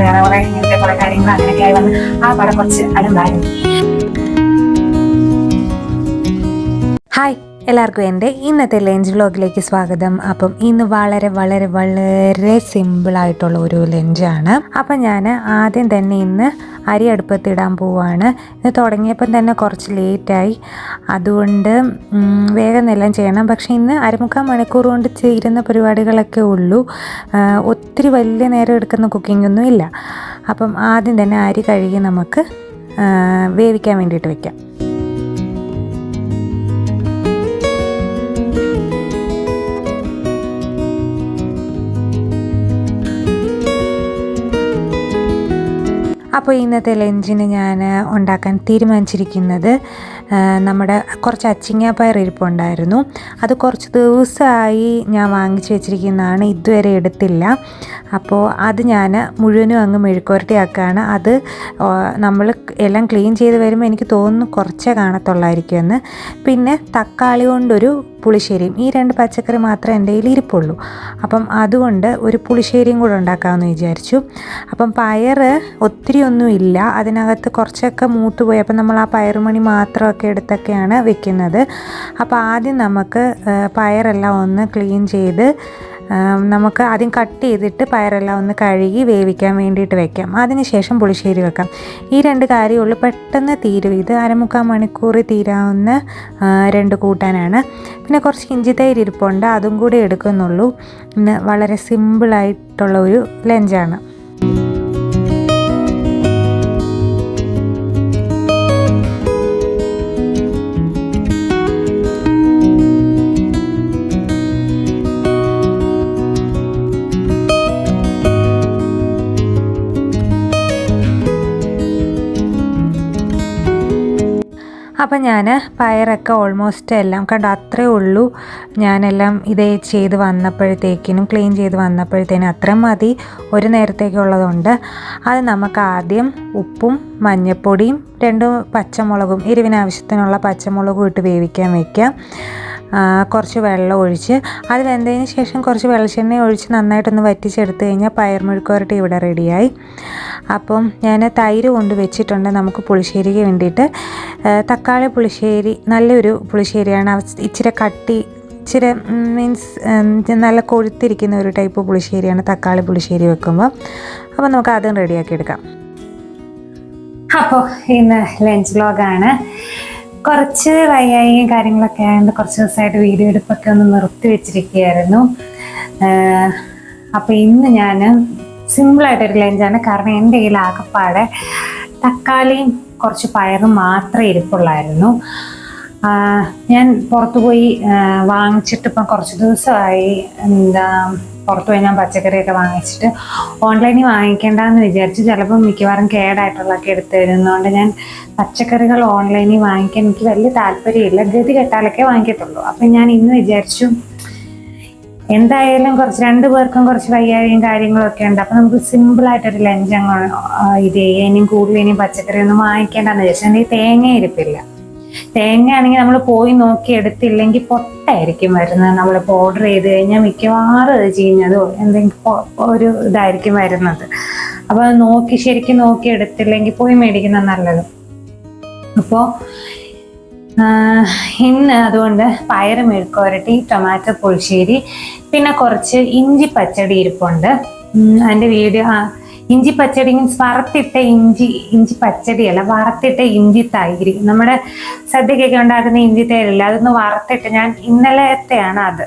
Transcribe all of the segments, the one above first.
വേറെ കുറെ ഇങ്ങനത്തെ കുറെ കാര്യങ്ങൾ അങ്ങനെയൊക്കെ ആയി വന്ന് ആ പടം കുറച്ച് അലമ്പായിരുന്നു ഹായ് എല്ലാവർക്കും എന്റെ ഇന്നത്തെ ലഞ്ച് വ്ലോഗിലേക്ക് സ്വാഗതം. അപ്പം ഇന്ന് വളരെ വളരെ വളരെ സിമ്പിളായിട്ടുള്ള ഒരു ലഞ്ചാണ് അപ്പം ഞാൻ ആദ്യം തന്നെ ഇന്ന് അരി അടുപ്പത്തിടാൻ പോവാണ്. ഇത് തുടങ്ങിയപ്പം തന്നെ കുറച്ച് ലേറ്റായി അതുകൊണ്ട് വേഗം എല്ലാം ചെയ്യണം. പക്ഷേ ഇന്ന് അരമുക്കാൽ മണിക്കൂർ കൊണ്ട് ചെയ്യുന്ന പരിപാടികളൊക്കെ ഉള്ളൂ. ഒത്തിരി വലിയ നേരം എടുക്കുന്ന കുക്കിംഗ് ഒന്നും ഇല്ല. അപ്പം ആദ്യം തന്നെ അരി കഴുകി നമുക്ക് വേവിക്കാൻ വേണ്ടിയിട്ട് വെക്കാം. അപ്പോൾ ഇന്നത്തെ ലഞ്ചിന് ഞാൻ ഉണ്ടാക്കാൻ തീരുമാനിച്ചിരിക്കുന്നത് നമ്മുടെ കുറച്ച് അച്ചിങ്ങാപ്പയർ ഇരിപ്പുണ്ടായിരുന്നു. അത് കുറച്ച് ദിവസമായി ഞാൻ വാങ്ങിച്ചു വെച്ചിരിക്കുന്നതാണ് ഇതുവരെ എടുത്തില്ല. അപ്പോൾ അത് ഞാൻ മുഴുവനും അങ്ങ് മെഴുക്കുവരട്ടിയാക്കുകയാണ്. അത് നമ്മൾ എല്ലാം ക്ലീൻ ചെയ്ത് വരുമ്പോൾ എനിക്ക് തോന്നുന്നു കുറച്ചേ കാണത്തുള്ളായിരിക്കുമെന്ന്. പിന്നെ തക്കാളി കൊണ്ടൊരു പുളിശ്ശേരിയും. ഈ രണ്ട് പച്ചക്കറി മാത്രമേ എന്റെ കയ്യിൽ ഇരിപ്പുള്ളൂ. അപ്പം അതുകൊണ്ട് ഒരു പുളിശ്ശേരിയും കൂടെ ഉണ്ടാക്കാമെന്ന് വിചാരിച്ചു. അപ്പം പയർ ഒത്തിരി ഒന്നും ഇല്ല. അതിനകത്ത് കുറച്ചൊക്കെ മൂത്ത് പോയി. അപ്പം നമ്മൾ ആ പയറുമണി മാത്രമൊക്കെ എടുത്തൊക്കെയാണ് വെക്കുന്നത്. അപ്പോൾ ആദ്യം നമുക്ക് പയറെല്ലാം ഒന്ന് ക്ലീൻ ചെയ്ത് നമുക്ക് ആദ്യം കട്ട് ചെയ്തിട്ട് പയറെല്ലാം ഒന്ന് കഴുകി വേവിക്കാൻ വേണ്ടിയിട്ട് വെക്കാം. അതിനുശേഷം പുളിശ്ശേരി വെക്കാം. ഈ രണ്ട് കാര്യമുള്ളൂ. പെട്ടെന്ന് തീരും. ഇത് അരമുക്കാൽ മണിക്കൂർ തീരാവുന്ന രണ്ട് കൂട്ടാനാണ്. പിന്നെ കുറച്ച് ഇഞ്ചി തൈര് ഇരിപ്പുണ്ട്. അതും കൂടി എടുക്കുന്നുള്ളൂ. വളരെ സിമ്പിളായിട്ടുള്ള ഒരു ലഞ്ചാണ്. അപ്പം ഞാൻ പയറൊക്കെ ഓൾമോസ്റ്റ് എല്ലാം കണ്ടോ? അത്രേ ഉള്ളൂ. ഞാനെല്ലാം ഇതേ ചെയ്ത് വന്നപ്പോഴത്തേക്കിനും ക്ലീൻ ചെയ്ത് വന്നപ്പോഴത്തേനും അത്രയും മതി. ഒരു നേരത്തേക്കുള്ളതുണ്ട് അത് നമുക്ക് ആദ്യം ഉപ്പും മഞ്ഞൾപ്പൊടിയും രണ്ട് പച്ചമുളകും എരിവിനാവശ്യത്തിനുള്ള പച്ചമുളകും ഇട്ട് വേവിക്കാൻ വയ്ക്കാം കുറച്ച് വെള്ളം ഒഴിച്ച് അത് വെന്തതിന് ശേഷം കുറച്ച് വെളിച്ചെണ്ണ ഒഴിച്ച് നന്നായിട്ടൊന്ന് വറ്റിച്ചെടുത്ത് കഴിഞ്ഞാൽ പയർ മെഴുക്കുവരട്ടി ഇവിടെ റെഡിയായി. അപ്പം ഞാൻ തൈര് കൊണ്ട് വെച്ചിട്ടുണ്ട് നമുക്ക് പുളിശ്ശേരിക്ക് വേണ്ടിയിട്ട്. തക്കാളി പുളിശ്ശേരി നല്ലൊരു പുളിശ്ശേരിയാണ്. ഇച്ചിരി കട്ടി ഇച്ചിരി മീൻസ് നല്ല കൊഴുത്തിരിക്കുന്ന ഒരു ടൈപ്പ് പുളിശ്ശേരിയാണ് തക്കാളി പുളിശ്ശേരി വെക്കുമ്പോൾ അപ്പോൾ നമുക്ക് അതും റെഡിയാക്കി എടുക്കാം. അപ്പോൾ ഇന്ന് ലഞ്ച് വ്ലോഗാണ് കുറച്ച് വയ്യായും കാര്യങ്ങളൊക്കെ ആയതുകൊണ്ട് കുറച്ച് ദിവസമായിട്ട് വീഡിയോ എടുപ്പൊക്കെ ഒന്ന് നിർത്തി വെച്ചിരിക്കുകയായിരുന്നു. അപ്പോൾ ഇന്ന് ഞാൻ സിമ്പിളായിട്ടൊരു ലഞ്ചാണ് കാരണം എന്റെ കയ്യിൽ ആകപ്പാടെ തക്കാളിയും കുറച്ച് പയറും മാത്രമേ ഇരിപ്പുള്ളായിരുന്നു. ഞാൻ പുറത്തു പോയി വാങ്ങിച്ചിട്ട് ഇപ്പം കുറച്ച് ദിവസമായി. എന്താ പുറത്തു പോയി ഞാൻ പച്ചക്കറിയൊക്കെ വാങ്ങിച്ചിട്ട് ഓൺലൈനിൽ വാങ്ങിക്കേണ്ടെന്ന് വിചാരിച്ചു ചിലപ്പോൾ മിക്കവാറും കേടായിട്ടുള്ളതൊക്കെ എടുത്തു തരുന്നതുകൊണ്ട് ഞാൻ പച്ചക്കറികൾ ഓൺലൈനിൽ വാങ്ങിക്കാൻ എനിക്ക് വലിയ താല്പര്യമില്ല. ഗതി കെട്ടാലൊക്കെ വാങ്ങിക്കത്തുള്ളൂ. അപ്പം ഞാൻ ഇന്ന് വിചാരിച്ചു എന്തായാലും കുറച്ച് രണ്ട് പേർക്കും കുറച്ച് വയ്യാഴിയും കാര്യങ്ങളൊക്കെ ഉണ്ട്. അപ്പം നമുക്ക് സിമ്പിളായിട്ടൊരു ലഞ്ച് അങ്ങ് ഇത് ഇനിയും കൂടുതൽ ഇനിയും പച്ചക്കറി ഒന്നും വാങ്ങിക്കേണ്ടെന്ന് വിചാരിച്ചു. തേങ്ങ ഇരിപ്പില്ല തേങ്ങ ആണെങ്കിൽ നമ്മൾ പോയി നോക്കി എടുത്തില്ലെങ്കിൽ പൊട്ടായിരിക്കും വരുന്നത്. നമ്മളിപ്പോൾ ഓർഡർ ചെയ്ത് കഴിഞ്ഞാൽ മിക്കവാറും അത് ചീഞ്ഞതോ എന്തെങ്കിലും ഒരു ഇതായിരിക്കും വരുന്നത്. അപ്പോൾ നോക്കി ശരിക്കും നോക്കി എടുത്തില്ലെങ്കിൽ പോയി മേടിക്കുന്ന നല്ലത്. അപ്പോൾ ഇന്ന് അതുകൊണ്ട് പയറ് മെഴുക്കുവരട്ടി ടൊമാറ്റോ പുളിശ്ശേരി പിന്നെ കുറച്ച് ഇഞ്ചി പച്ചടി ഇരിപ്പുണ്ട്. അതിന്റെ വീഡിയോ ഇഞ്ചി പച്ചടി മീൻസ് വറുത്തിട്ട ഇഞ്ചി ഇഞ്ചി പച്ചടിയല്ല വറുത്തിട്ട ഇഞ്ചി തൈരി. നമ്മുടെ സദ്യക്കൊക്കെ ഉണ്ടാക്കുന്ന ഇഞ്ചി തൈരില്ല അതൊന്ന് വറുത്തിട്ട് ഞാൻ ഇന്നലത്തെയാണ് അത്.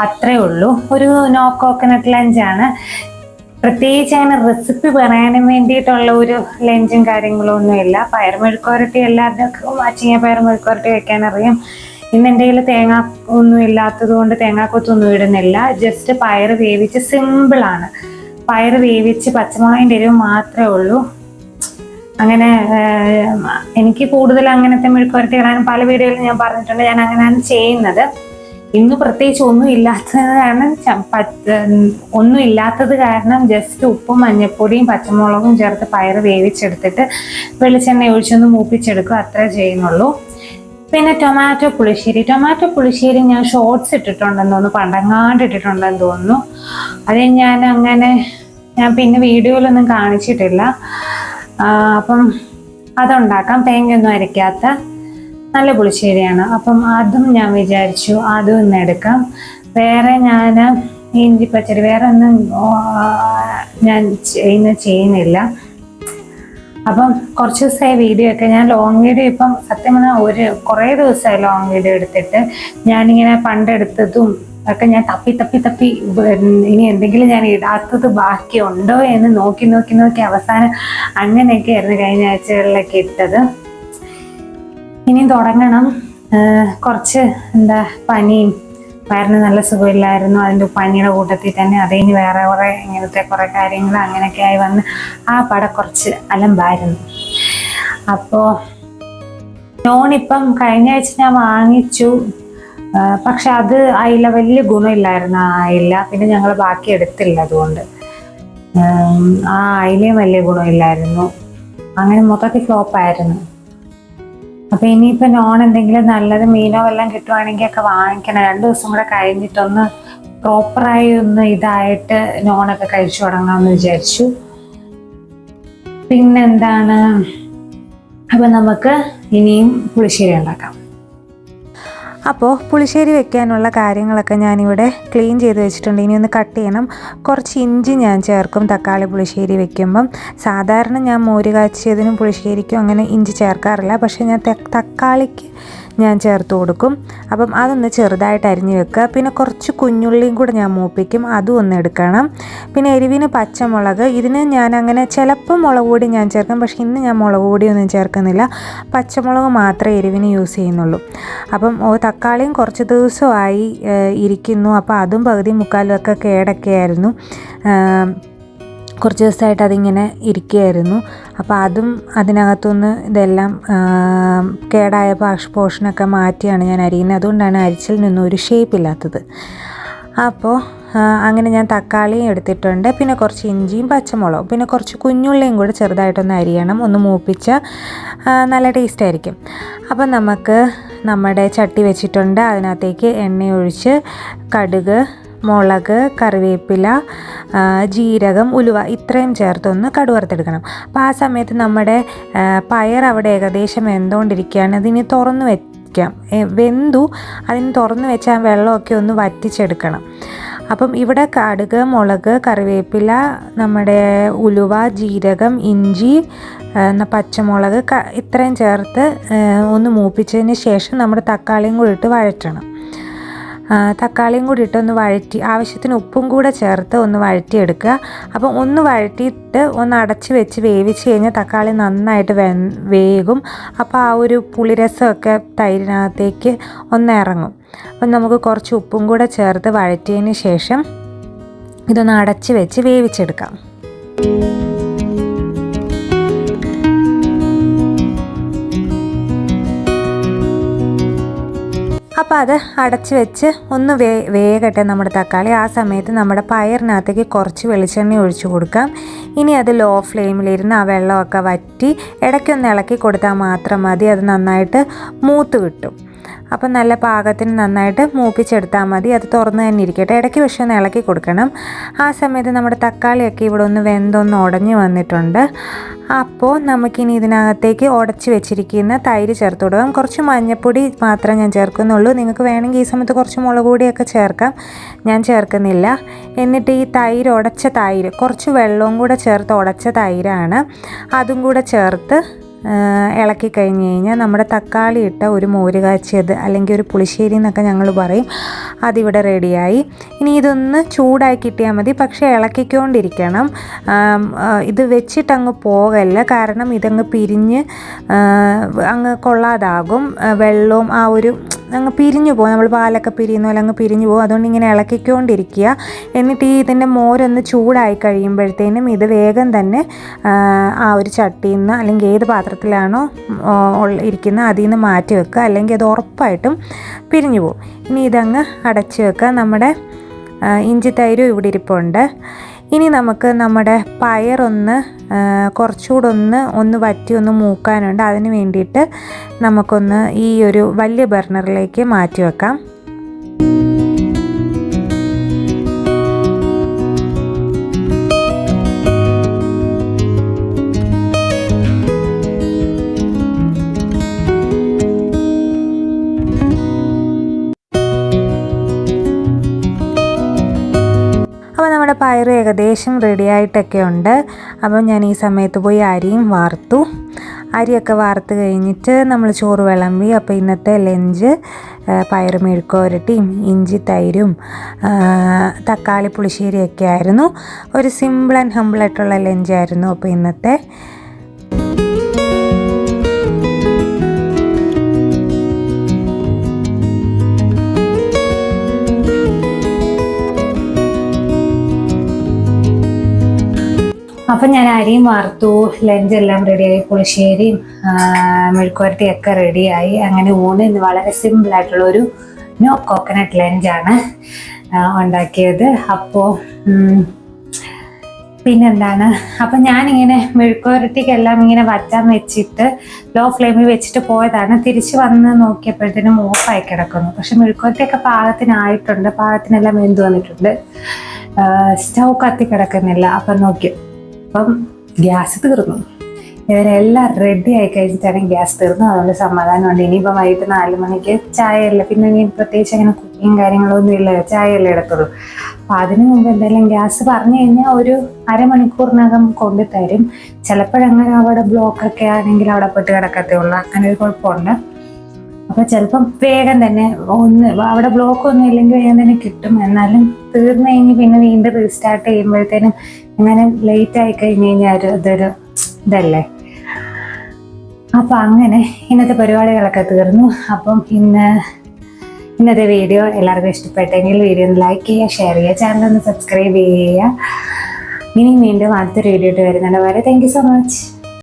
അത്രേ ഉള്ളൂ. ഒരു നോ കോക്കനട്ട് ലഞ്ചാണ് പ്രത്യേകിച്ച് അങ്ങനെ റെസിപ്പി പറയാനും വേണ്ടിയിട്ടുള്ള ഒരു ലഞ്ചും കാര്യങ്ങളും ഒന്നുമില്ല. പയർ മെഴുക്കുവരട്ടി എല്ലാവർക്കും അച്ചിങ്ങ പയർ മെഴുക്കുവരട്ടി വെക്കാൻ അറിയാം. ഇന്ന് എന്റെ കയ്യിൽ തേങ്ങ ഒന്നും ഇല്ലാത്തത് കൊണ്ട് തേങ്ങാക്കൊത്തൊന്നും ഇടുന്നില്ല. ജസ്റ്റ് പയർ വേവിച്ച് സിമ്പിളാണ് പയർ വേവിച്ച് പച്ചമുളകിന്റെ എരിവ് മാത്രമേ ഉള്ളൂ. അങ്ങനെ എനിക്ക് കൂടുതൽ അങ്ങനത്തെ മെഴുക്കുവരട്ടി ഇടാൻ പല വീഡിയോയിലും ഞാൻ പറഞ്ഞിട്ടുണ്ട് ഞാൻ അങ്ങനെയാണ് ചെയ്യുന്നത്. ഇന്ന് പ്രത്യേകിച്ച് ഒന്നും ഇല്ലാത്തത് കാരണം ഒന്നും ഇല്ലാത്തത് കാരണം ജസ്റ്റ് ഉപ്പും മഞ്ഞപ്പൊടിയും പച്ചമുളകും ചേർത്ത് പയർ വേവിച്ചെടുത്തിട്ട് വെളിച്ചെണ്ണ ഒഴിച്ചൊന്ന് മൂപ്പിച്ചെടുക്കുക അത്രേ ചെയ്യുന്നുള്ളൂ. പിന്നെ ടൊമാറ്റോ പുളിശ്ശേരി. ടൊമാറ്റോ പുളിശ്ശേരി ഞാൻ ഷോർട്സ് ഇട്ടിട്ടുണ്ടെന്ന് തോന്നുന്നു പണ്ടങ്ങാണ്ട് ഇട്ടിട്ടുണ്ടെന്ന് തോന്നുന്നു. അത് ഞാൻ അങ്ങനെ ഞാൻ പിന്നെ വീഡിയോയിലൊന്നും കാണിച്ചിട്ടില്ല. അപ്പം അതുണ്ടാക്കാം. തേങ്ങയൊന്നും അരയ്ക്കാത്ത നല്ല പുളിശ്ശേരിയാണ്. അപ്പം അതും ഞാൻ വിചാരിച്ചു അതും ഇന്ന് എടുക്കാം. വേറെ ഞാൻ ഇഞ്ചി പച്ചടി വേറെ ഒന്നും ഞാൻ ഇന്ന് ചെയ്യുന്നില്ല. അപ്പം കുറച്ച് ദിവസമായി വീഡിയോ ഒക്കെ ഞാൻ ലോങ് വീഡിയോ ഇപ്പം സത്യം പറഞ്ഞാൽ ഒരു കുറേ ദിവസമായി ലോങ് വീഡിയോ എടുത്തിട്ട് ഞാനിങ്ങനെ പണ്ടെടുത്തതും ഒക്കെ ഞാൻ തപ്പി തപ്പി തപ്പി ഇനി എന്തെങ്കിലും ഞാൻ ഇടാത്തത് ബാക്കിയുണ്ടോ എന്ന് നോക്കി നോക്കി നോക്കി അവസാനം അങ്ങനെയൊക്കെ ആയിരുന്നു കഴിഞ്ഞ ആഴ്ചകളിലൊക്കെ ഇട്ടത്. ഇനിയും തുടങ്ങണം. കുറച്ച് എന്താ പനിയും വയറിന് നല്ല സുഖമില്ലായിരുന്നു. അതിന്റെ പനിയുടെ കൂട്ടത്തിൽ തന്നെ അതിന് വേറെ കുറേ ഇങ്ങനത്തെ കുറേ കാര്യങ്ങൾ അങ്ങനെയൊക്കെ ആയി വന്ന് ആ പട കുറച്ച് അലമ്പായിരുന്നു. അപ്പോൾ നോണിപ്പം കഴിഞ്ഞ ആഴ്ച ഞാൻ വാങ്ങിച്ചു. പക്ഷെ അത് അയില വലിയ ഗുണമില്ലായിരുന്നു ആ അയില. പിന്നെ ഞങ്ങൾ ബാക്കി എടുത്തില്ല അതുകൊണ്ട്. ആ അയിലയും വലിയ ഗുണമില്ലായിരുന്നു. അങ്ങനെ മൊത്തത്തിൽ ഫ്ലോപ്പായിരുന്നു അപ്പൊ ഇനിയിപ്പോ നോൺ എന്തെങ്കിലും നല്ലത് മീനോ എല്ലാം കിട്ടുവാണെങ്കിൽ ഒക്കെ വാങ്ങിക്കണം. രണ്ട് ദിവസം കൂടെ കഴിഞ്ഞിട്ടൊന്ന് പ്രോപ്പറായി ഒന്ന് ഇതായിട്ട് നോണൊക്കെ കഴിച്ചു തുടങ്ങാമെന്ന് വിചാരിച്ചു. പിന്നെന്താണ്? അപ്പൊ നമുക്ക് ഇനിയും പുളിശ്ശേരി ഉണ്ടാക്കാം. അപ്പോൾ പുളിശ്ശേരി വെക്കാനുള്ള കാര്യങ്ങളൊക്കെ ഞാനിവിടെ ക്ലീൻ ചെയ്ത് വെച്ചിട്ടുണ്ട്. ഇനി ഒന്ന് കട്ട് ചെയ്യണം. കുറച്ച് ഇഞ്ചി ഞാൻ ചേർക്കും തക്കാളി പുളിശ്ശേരി വെക്കുമ്പം. സാധാരണ ഞാൻ മോര് കാച്ചിയതിനും പുളിശ്ശേരിക്കും അങ്ങനെ ഇഞ്ചി ചേർക്കാറില്ല. പക്ഷേ ഞാൻ തക്കാളിക്ക് ഞാൻ ചേർത്ത് കൊടുക്കും. അപ്പം അതൊന്ന് ചെറുതായിട്ട് അരിഞ്ഞ് വെക്കുക. പിന്നെ കുറച്ച് കുഞ്ഞുള്ളിയും കൂടെ ഞാൻ മൂപ്പിക്കും. അതും ഒന്ന് എടുക്കണം. പിന്നെ എരിവിന് പച്ചമുളക്. ഇതിന് ഞാൻ അങ്ങനെ ചിലപ്പോൾ മുളക് പൊടി ഞാൻ ചേർക്കും. പക്ഷേ ഇന്ന് ഞാൻ മുളക് പൊടിയൊന്നും ചേർക്കുന്നില്ല. പച്ചമുളക് മാത്രമേ എരിവിന് യൂസ് ചെയ്യുന്നുള്ളൂ. അപ്പം തക്കാളിയും കുറച്ച് ദിവസമായി ഇരിക്കുന്നു. അപ്പോൾ അതും പകുതി മുക്കാലും ഒക്കെ കേടൊക്കെ ആയിരുന്നു കുറച്ച് ദിവസമായിട്ട് അതിങ്ങനെ ഇരിക്കുകയായിരുന്നു. അപ്പോൾ അതും അതിനകത്തുനിന്ന് ഇതെല്ലാം കേടായ പാഷ് പോഷനൊക്കെ മാറ്റിയാണ് ഞാൻ അരിയുന്നത്. അതുകൊണ്ടാണ് അരിച്ചിൽ നിന്നും ഒരു ഷേപ്പ് ഇല്ലാത്തത്. അപ്പോൾ അങ്ങനെ ഞാൻ തക്കാളിയും എടുത്തിട്ടുണ്ട്. പിന്നെ കുറച്ച് ഇഞ്ചിയും പച്ചമുളകും. പിന്നെ കുറച്ച് കുഞ്ഞുള്ളിയും കൂടെ ചെറുതായിട്ടൊന്ന് അരിയണം. ഒന്ന് മൂപ്പിച്ച നല്ല ടേസ്റ്റ് ആയിരിക്കും. അപ്പം നമുക്ക് നമ്മുടെ ചട്ടി വെച്ചിട്ടുണ്ട്. അതിനകത്തേക്ക് എണ്ണയൊഴിച്ച് കടുക് മുളക് കറിവേപ്പില ജീരകം ഉലുവ ഇത്രയും ചേർത്തൊന്ന് കടുവറുത്തെടുക്കണം. അപ്പോൾ ആ സമയത്ത് നമ്മുടെ പയർ അവിടെ ഏകദേശം വെന്തുകൊണ്ടിരിക്കുകയാണ്. അതിന് തുറന്നു വെക്കാം. വെന്തു അതിന് തുറന്നു വെച്ചാൽ വെള്ളമൊക്കെ ഒന്ന് വറ്റിച്ചെടുക്കണം. അപ്പം ഇവിടെ കടുക് മുളക് കറിവേപ്പില നമ്മുടെ ഉലുവ ജീരകം ഇഞ്ചി പച്ചമുളക് ഇത്രയും ചേർത്ത് ഒന്ന് മൂപ്പിച്ചതിന് ശേഷം നമ്മുടെ തക്കാളിയും കൂടി ഇട്ട് വഴറ്റണം. തക്കാളിയും കൂടി ഇട്ടൊന്ന് വഴറ്റി ആവശ്യത്തിന് ഉപ്പും കൂടെ ചേർത്ത് ഒന്ന് വഴറ്റിയെടുക്കുക. അപ്പം ഒന്ന് വഴറ്റിയിട്ട് ഒന്ന് അടച്ച് വെച്ച് വേവിച്ച് കഴിഞ്ഞാൽ തക്കാളി നന്നായിട്ട് വെ വേകും. അപ്പോൾ ആ ഒരു പുളിരസമൊക്കെ തൈരിനകത്തേക്ക് ഒന്ന് ഇറങ്ങും. അപ്പം നമുക്ക് കുറച്ച് ഉപ്പും കൂടെ ചേർത്ത് വഴറ്റിയതിന് ശേഷം ഇതൊന്ന് അടച്ച് വെച്ച് വേവിച്ചെടുക്കാം. അത് അടച്ച് വെച്ച് ഒന്ന് വേ വേകട്ടെ നമ്മുടെ തക്കാളി. ആ സമയത്ത് നമ്മുടെ പയറിനകത്തേക്ക് കുറച്ച് വെളിച്ചെണ്ണ ഒഴിച്ചു കൊടുക്കാം. ഇനി അത് ലോ ഫ്ലെയിമിലിരുന്ന് ആ വെള്ളമൊക്കെ വറ്റി ഇടയ്ക്കൊന്ന് ഇളക്കി കൊടുത്താൽ മാത്രം മതി. അത് നന്നായിട്ട് മൂത്ത് കിട്ടും. അപ്പം നല്ല പാകത്തിന് നന്നായിട്ട് മൂപ്പിച്ചെടുത്താൽ മതി. അത് തുറന്ന് തന്നെ ഇരിക്കട്ടെ. ഇടയ്ക്ക് പക്ഷേ ഒന്ന് ഇളക്കി കൊടുക്കണം. ആ സമയത്ത് നമ്മുടെ തക്കാളിയൊക്കെ ഇവിടെ ഒന്ന് വെന്തൊന്ന് ഉടഞ്ഞു വന്നിട്ടുണ്ട്. അപ്പോൾ നമുക്കിനി ഇതിനകത്തേക്ക് ഉടച്ച് വെച്ചിരിക്കുന്ന തൈര് ചേർത്ത് കൊടുക്കാം. കുറച്ച് മഞ്ഞൾപ്പൊടി മാത്രം ഞാൻ ചേർക്കുന്നുള്ളൂ. നിങ്ങൾക്ക് വേണമെങ്കിൽ ഈ സമയത്ത് കുറച്ച് മുളക് പൊടിയൊക്കെ ചേർക്കാം. ഞാൻ ചേർക്കുന്നില്ല. എന്നിട്ട് ഈ തൈര് ഉടച്ച തൈര് കുറച്ച് വെള്ളവും കൂടെ ചേർത്ത് ഉടച്ച തൈരാണ്. അതും കൂടെ ചേർത്ത് ഇളക്കി കഴിഞ്ഞ് കഴിഞ്ഞാൽ നമ്മുടെ തക്കാളി ഇട്ട ഒരു മോര് കാച്ചിയത് അല്ലെങ്കിൽ ഒരു പുളിശ്ശേരി എന്നൊക്കെ ഞങ്ങൾ പറയും അതിവിടെ റെഡിയായി. ഇനി ഇതൊന്ന് ചൂടായി കിട്ടിയാൽ മതി. പക്ഷേ ഇളക്കിക്കൊണ്ടിരിക്കണം. ഇത് വെച്ചിട്ടങ്ങ് പോകല്ല. കാരണം ഇതങ്ങ് പിരിഞ്ഞ് അങ്ങ് കൊള്ളാതാകും. വെള്ളവും ആ ഒരു അങ്ങ് പിരിഞ്ഞു പോകും. നമ്മൾ പാലൊക്കെ പിരിയുന്ന പോലെ അങ്ങ് പിരിഞ്ഞു പോകും. അതുകൊണ്ട് ഇങ്ങനെ ഇളക്കിക്കൊണ്ടിരിക്കുക. എന്നിട്ട് ഈ ഇതിന്റെ മോരൊന്ന് ചൂടായി കഴിയുമ്പോഴത്തേനും ഇത് വേഗം തന്നെ ആ, ഒരു ചട്ടിയിൽ നിന്ന് അല്ലെങ്കിൽ ഏത് പാത്രത്തിലാണോ ഇരിക്കുന്നത് അതിൽ നിന്ന് മാറ്റി വെക്കുക. അല്ലെങ്കിൽ അത് ഉറപ്പായിട്ടും പിരിഞ്ഞു പോകും. ഇനി ഇതങ്ങ് അടച്ച് വെക്കുക. നമ്മുടെ ഇഞ്ചി തൈരും ഇവിടെ ഇരിപ്പുണ്ട്. ഇനി നമുക്ക് നമ്മുടെ പയറൊന്ന് കുറച്ചുകൂടെ ഒന്ന് ഒന്ന് വറ്റി ഒന്ന് മൂക്കാനുണ്ട്. അതിന് വേണ്ടിയിട്ട് നമുക്കൊന്ന് ഈ ഒരു വലിയ ബർണറിലേക്ക് മാറ്റി വെക്കാം. പയർ ഏകദേശം റെഡി ആയിട്ടൊക്കെ ഉണ്ട്. അപ്പം ഞാൻ ഈ സമയത്ത് പോയി അരിയും വാർത്തു. അരിയൊക്കെ വാർത്ത് കഴിഞ്ഞിട്ട് നമ്മൾ ചോറ് വിളമ്പി അപ്പോൾ ഇന്നത്തെ ലഞ്ച് പയർ മെഴുക്കുവരട്ടിയും ഇഞ്ചി തൈരും തക്കാളി പുളിശ്ശേരിയൊക്കെ ആയിരുന്നു. ഒരു സിമ്പിൾ ആൻഡ് ഹമ്പിൾ ആയിട്ടുള്ള ലഞ്ചായിരുന്നു അപ്പോൾ ഇന്നത്തെ. അപ്പം ഞാൻ അരിയും വാർത്തു ലഞ്ച് എല്ലാം റെഡിയായി പുളിശ്ശേരിയും മെഴുക്കുവരട്ടിയൊക്കെ റെഡിയായി അങ്ങനെ ഊണ് ഇന്ന് വളരെ സിമ്പിൾ ആയിട്ടുള്ള ഒരു നോ കോക്കനട്ട് ലഞ്ചാണ് ഉണ്ടാക്കിയത്. അപ്പോൾ പിന്നെന്താണ്? അപ്പം ഞാനിങ്ങനെ മെഴുക്കുവരട്ടിക്കെല്ലാം ഇങ്ങനെ വറ്റാൻ വെച്ചിട്ട് ലോ ഫ്ലെയിമിൽ വെച്ചിട്ട് പോയതാണ്. തിരിച്ചു വന്ന് നോക്കിയപ്പോഴത്തേനും ഓഫായി കിടക്കുന്നു. പക്ഷെ മെഴുക്കുവരട്ടിയൊക്കെ പാകത്തിനായിട്ടുണ്ട്. പാകത്തിനെല്ലാം വെന്ത് വന്നിട്ടുണ്ട്. സ്റ്റൗ കത്തി കിടക്കുന്നില്ല. അപ്പം നോക്കി അപ്പം ഗ്യാസ് തീർന്നു. ഇവരെല്ലാം റെഡി ആയി കഴിഞ്ഞിട്ടാണ് ഗ്യാസ് തീർന്നു. അതുകൊണ്ട് സമാധാനമുണ്ട്. ഇനിയിപ്പം വൈകിട്ട് നാല് മണിക്ക് ചായയല്ല. പിന്നെ ഇനി പ്രത്യേകിച്ച് അങ്ങനെ കുക്കിങ് കാര്യങ്ങളൊന്നും ഇല്ല. ചായയല്ലേ എടുത്തുള്ളൂ. അപ്പം അതിനു മുമ്പ് എന്തായാലും ഗ്യാസ് പറഞ്ഞു കഴിഞ്ഞാൽ ഒരു അരമണിക്കൂറിനകം കൊണ്ടു തരും. ചിലപ്പോഴങ്ങനെ അവിടെ ബ്ലോക്കൊക്കെ ആണെങ്കിൽ അവിടെ പെട്ട് കിടക്കത്തേ ഉള്ളൂ. അങ്ങനെ ഒരു കുഴപ്പമുണ്ട്. അപ്പൊ ചിലപ്പം വേഗം തന്നെ ഒന്ന് അവിടെ ബ്ലോക്ക് ഒന്നും ഇല്ലെങ്കിൽ വേഗം തന്നെ കിട്ടും. എന്നാലും തീർന്നു കഴിഞ്ഞ് പിന്നെ വീണ്ടും റീസ്റ്റാർട്ട് ചെയ്യുമ്പോഴത്തേനും ഇങ്ങനെ ലേറ്റ് ആയി കഴിഞ്ഞ് കഴിഞ്ഞാൽ ഒരു ഇതൊരു ഇതല്ലേ? അപ്പൊ അങ്ങനെ ഇന്നത്തെ പരിപാടികളൊക്കെ തീർന്നു. അപ്പം ഇന്ന് ഇന്നത്തെ വീഡിയോ എല്ലാവർക്കും ഇഷ്ടപ്പെട്ടെങ്കിൽ വീഡിയോ ഒന്ന് ലൈക്ക് ചെയ്യുക ഷെയർ ചെയ്യുക ചാനൽ ഒന്ന് സബ്സ്ക്രൈബ് ചെയ്യുക. ഇനി വീണ്ടും അടുത്തൊരു വീഡിയോ ഇട്ട് വരുന്നുണ്ട് വരെ താങ്ക് യു സോ മച്ച്